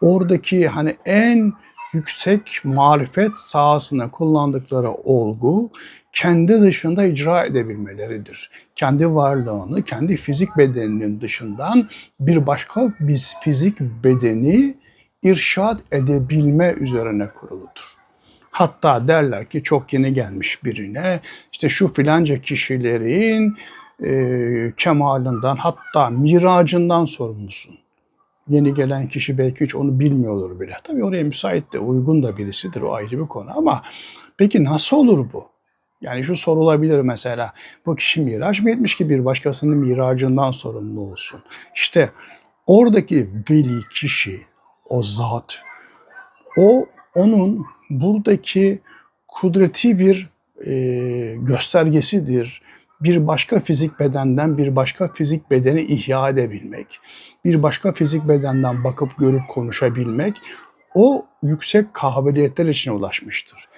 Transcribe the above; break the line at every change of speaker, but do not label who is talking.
oradaki hani en yüksek marifet sahasında kullandıkları olgu kendi dışında icra edebilmeleridir. Kendi varlığını, kendi fizik bedeninin dışından bir başka bir fizik bedeni irşad edebilme üzerine kuruludur. Hatta derler ki çok yeni gelmiş birine işte şu filanca kişilerin e, kemalından hatta miracından sorumlusun. Yeni gelen kişi belki hiç onu bilmiyordur bile. Tabii oraya müsait de uygun da birisidir o ayrı bir konu ama peki nasıl olur bu? Yani şu sorulabilir mesela bu kişi miraç mı etmiş ki bir başkasının miracından sorumlu olsun? İşte oradaki veli kişi, o zat, o onun buradaki kudreti bir e, göstergesidir. Bir başka fizik bedenden bir başka fizik bedeni ihya edebilmek, bir başka fizik bedenden bakıp görüp konuşabilmek o yüksek kabiliyetler içine ulaşmıştır.